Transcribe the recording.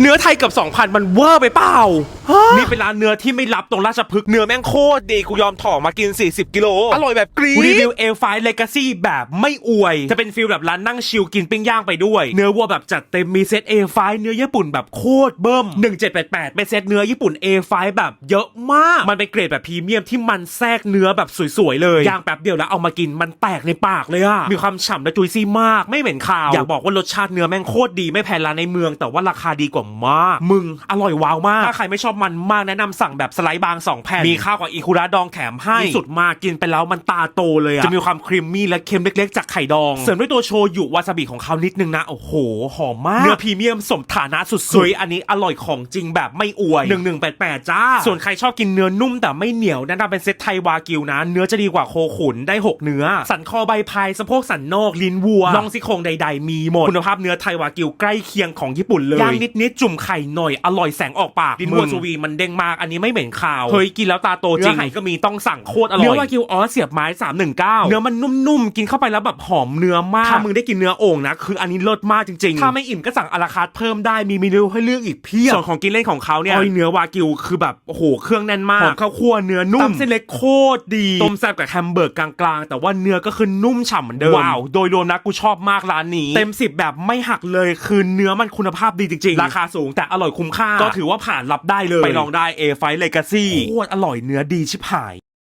เนื้อไทยเกับ2,000 มันเวอร์ไปเปล่านี่เป็นร้านเนื้อที่ไม่รับตรงราชพฤกษ์เนื้อแม่งโคตรดีกูยอมถอมากิน 40 กิโล อร่อยแบบกรีดรีวิวเอลไฟเลกาซี่แบบไม่อวย จะเป็นฟิลแบบร้านนั่งชิลกินปิ้งย่างไปด้วย เนื้อวัวแบบจัดเต็มมีเซตเอลไฟเนื้อญี่ปุ่นแบบโคตรเบิ่ม 1788 เป็นเซตเนื้อญี่ปุ่นเอลไฟแบบเยอะมาก มันเป็นเกรดแบบพรีเมียมที่มันแทรกเนื้อแบบสวยๆเลยย่างแป๊บเดียวแล้วเอามากินมันแตกในปากเลยอะมีความฉ่ำและจุยซี่มากไม่เหม็นคาวอยากบอกว่ารสชาติเนื้อแม่งโคตรดีไม่แพ้ร้านในเมือง แต่ว่าราคาดีกว่ามาก มึงอร่อยว้าวมากถ้าใครไม่ชอบมันมากแนะนำสั่งแบบสไลด์บาง2แผ่นมีข้าวกับอีคุระดองแถมให้ที่สุดมากกินไปแล้วมันตาโตเลยอะจะมีความครีมมี่และเค็มเล็กๆ จากไข่ดอง เสริมด้วยตัวโชยุวาซาบิของเขานิดนึงนะ โอ้โห หอมมาก เนื้อพรีเมียมสมฐานะสุดๆเฮ้ยอันนี้อร่อยของจริงแบบไม่อวย1188จ้า ส่วนใครชอบกินเนื้อนุ่มแต่ไม่เหนียวแนะนำเป็นเซตไทยวากิวนะ เนื้อจะดีกว่าโคขุนได้หกเนื้อ สันคอใบพายสะโพกสันนอกลิ้นวัวน่องซี่โครงใด ๆ มีหมดคุณภาพเนื้อไทยวากิวใกล้เคียงของญี่ปุ่นเลยย่างนิดๆจุ่มไข่หน่อยอร่อยแสงออกปากลิ้นวัวสวีมันเด้งมากอันนี้ไม่เหม็นคาวเฮ้ยกินแล้วตาโตจริงเนื้อไหก็มีต้องสั่งโคตรอร่อยเนื้อวากิวออสเสียบไม้319เนื้อมันนุ่มๆกินเข้าไปแล้วแบบหอมเนื้อมากถ้ามึงได้กินเนื้อโอ่งนะคืออันนี้เลิศมากจริงๆถ้าไม่อิ่มก็สั่งอาราคาร์ทเพิ่มได้มีเมนูให้เลือกอีกเพียบส่วนของกินเล่นของเขาเนี่ยอ้อยเนื้อวากิวคือแบบโอ้โหเครื่องแน่นมากหอมข้าวคั่วเนื้อนุ่มตำเส้นเล็กโคตรดีต้มแซ่บกับแฮมเบอร์กกลางๆ แต่ว่าเนื้อก็คือนุ่มฉ่ำเหมือนเดิมว้าวโดยรวมนะกูชอบมากร้านนี้ เต็ม10แบบไม่หักเลยคือเนื้อมันคุณภาพดีจริงๆ ราคาสูงแต่อร่อยคุ้มค่าก็ถือว่าผ่านรับได้เลยไปลองได้ A5 Legacy โคตรอร่อยเนื้อดีชิบหาย